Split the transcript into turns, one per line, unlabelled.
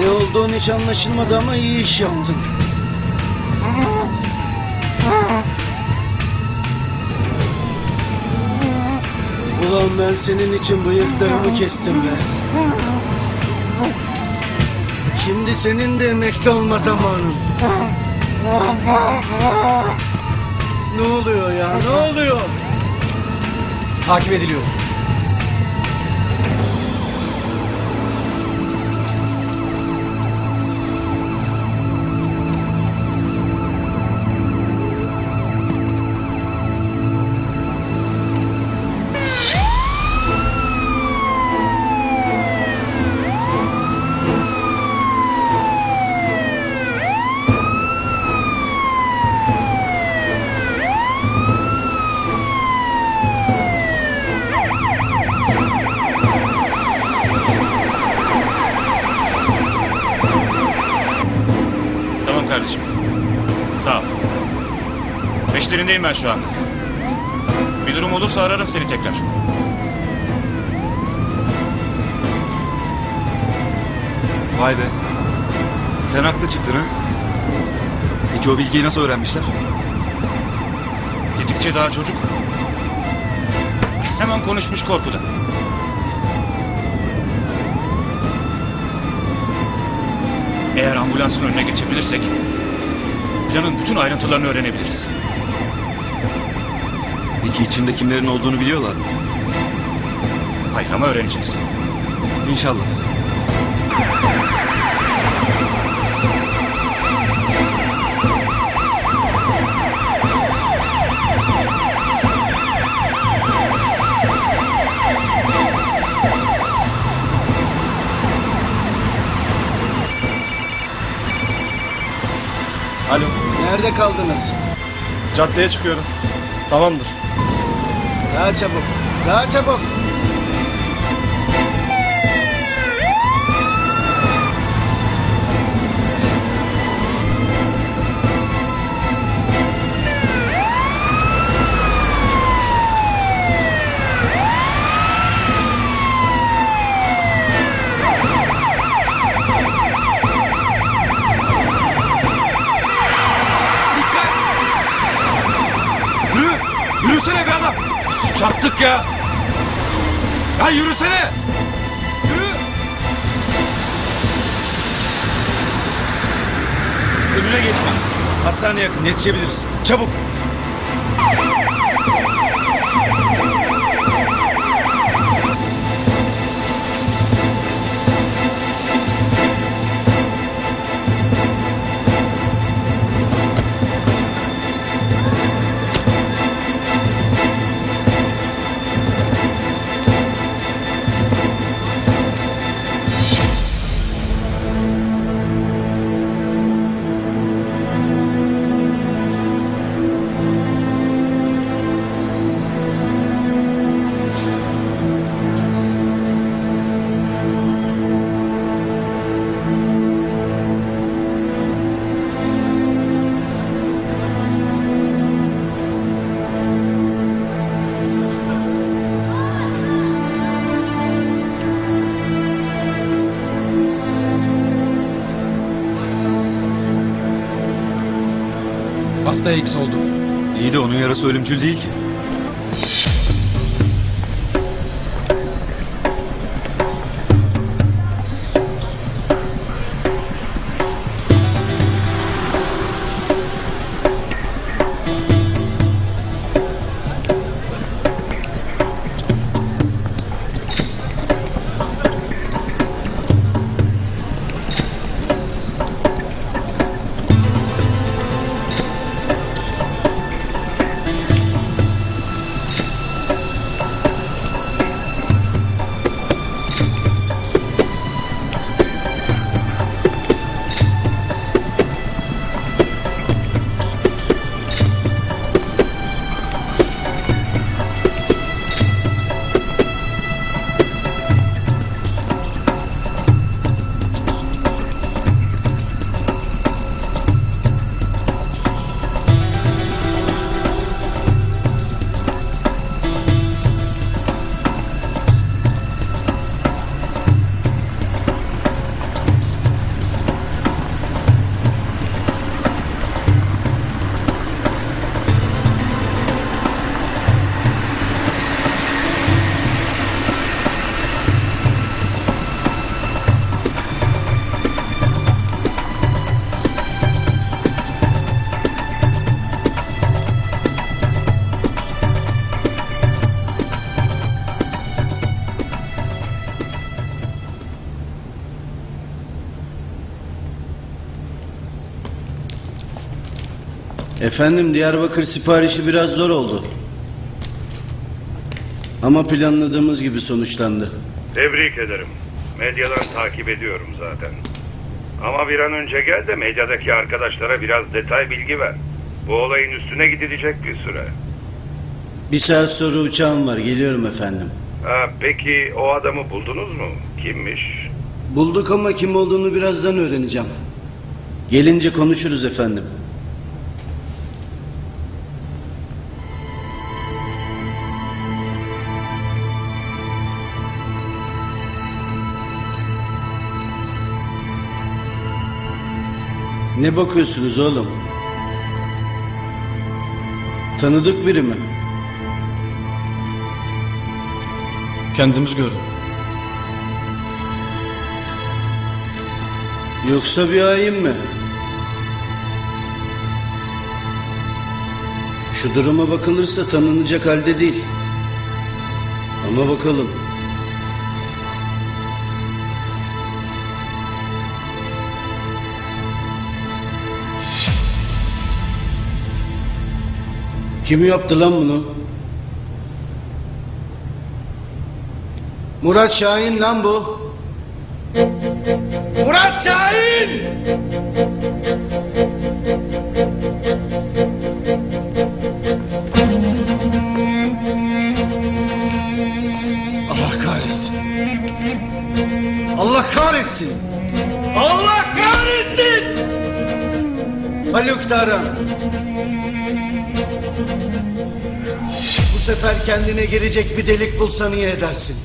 Ne olduğun hiç anlaşılmadı ama iyi iş yaptın. Ulan ben senin için bıyıklarımı kestim be. Şimdi senin de emekli olma zamanın. Ne oluyor ya ne oluyor?
Takip ediliyoruz.
Peşlerindeyim ben şu anda. Bir durum olursa ararım seni tekrar.
Vay be. Sen haklı çıktın ha. Peki o bilgiyi nasıl öğrenmişler?
Gittikçe daha çocuk. Hemen konuşmuş korkudan. Eğer ambulansın önüne geçebilirsek... ...planın bütün ayrıntılarını öğrenebiliriz.
Peki içinde kimlerin olduğunu biliyorlar mı?
Hayır ama öğreneceğiz.
İnşallah.
Alo.
Nerede kaldınız?
Caddeye çıkıyorum. Tamamdır.
Daha çabuk. Daha çabuk.
Yürüsene be adam! Çattık ya! Ya yürüsene! Yürü! Önüne geçmeliyiz. Hastane yakın yetişebiliriz. Çabuk!
Hasta X oldu.
İyi de onun yarası ölümcül değil ki.
Efendim Diyarbakır siparişi biraz zor oldu. Ama planladığımız gibi sonuçlandı.
Tebrik ederim. Medyadan takip ediyorum zaten. Ama bir an önce gel de medyadaki arkadaşlara biraz detay bilgi ver. Bu olayın üstüne gidilecek bir süre.
Bir saat sonra uçağım var. Geliyorum efendim.
Ha, peki o adamı buldunuz mu? Kimmiş?
Bulduk ama kim olduğunu birazdan öğreneceğim. Gelince konuşuruz efendim. Ne bakıyorsunuz oğlum? Tanıdık biri mi?
Kendimiz gördük.
Yoksa bir hain mi? Şu duruma bakılırsa tanınacak halde değil. Ama bakalım. Kim yaptı lan bunu? Murat Şahin lan bu. Murat Şahin! Allah kahretsin. Allah kahretsin. Allah kahretsin! Haluk Tarhan. Sefer kendine girecek bir delik bulsan iyi edersin.